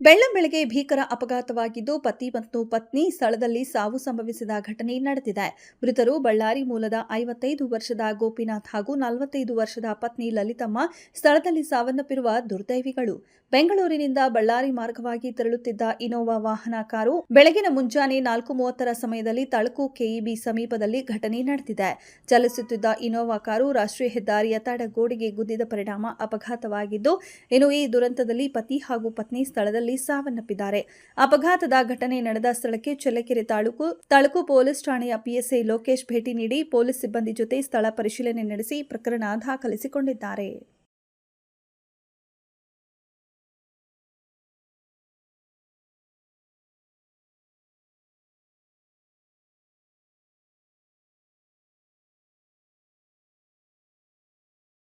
ಬೆಳಗ್ಗೆ ಭೀಕರ ಅಪಘಾತವಾಗಿದ್ದು ಪತಿ ಮತ್ತು ಪತ್ನಿ ಸ್ಥಳದಲ್ಲಿ ಸಾವು ಸಂಭವಿಸಿದ ಘಟನೆ ನಡೆದಿದೆ. ಮೃತರು ಬಳ್ಳಾರಿ ಮೂಲದ ಐವತ್ತೈದು ವರ್ಷದ ಗೋಪಿನಾಥ್ ಹಾಗೂ ನಲವತ್ತೈದು ವರ್ಷದ ಪತ್ನಿ ಲಲಿತಮ್ಮ ಸ್ಥಳದಲ್ಲಿ ಸಾವನ್ನಪ್ಪಿರುವ ದುರ್ದೈವಿಗಳು. ಬೆಂಗಳೂರಿನಿಂದ ಬಳ್ಳಾರಿ ಮಾರ್ಗವಾಗಿ ತೆರಳುತ್ತಿದ್ದ ಇನೋವಾ ವಾಹನ ಕಾರು ಬೆಳಗಿನ ಮುಂಜಾನೆ ನಾಲ್ಕು ಮೂವತ್ತರ ಸಮಯದಲ್ಲಿ ತಳಕು ಕೆಇಬಿ ಸಮೀಪದಲ್ಲಿ ಘಟನೆ ನಡೆದಿದೆ. ಚಲಿಸುತ್ತಿದ್ದ ಇನೋವಾ ಕಾರು ರಾಷ್ಟ್ರೀಯ ಹೆದ್ದಾರಿಯ ತಡಗೋಡೆಗೆ ಗುದ್ದಿದ ಪರಿಣಾಮ ಅಪಘಾತವಾಗಿದ್ದು, ಇನ್ನು ಈ ದುರಂತದಲ್ಲಿ ಪತಿ ಹಾಗೂ ಪತ್ನಿ ಸ್ಥಳದಲ್ಲಿ ಸಾವನ್ನಪ್ಪಿದ್ದಾರೆ. ಅಪಘಾತದ ಘಟನೆ ನಡೆದ ಸ್ಥಳಕ್ಕೆ ಚಳ್ಳಕೆರೆ ತಾಲೂಕು ತಳಕು ಪೊಲೀಸ್ ಠಾಣೆಯ ಪಿಎಸ್ಐ ಲೋಕೇಶ್ ಭೇಟಿ ನೀಡಿ ಪೊಲೀಸ್ ಸಿಬ್ಬಂದಿ ಜೊತೆ ಸ್ಥಳ ಪರಿಶೀಲನೆ ನಡೆಸಿ ಪ್ರಕರಣ ದಾಖಲಿಸಿಕೊಂಡಿದ್ದಾರೆ.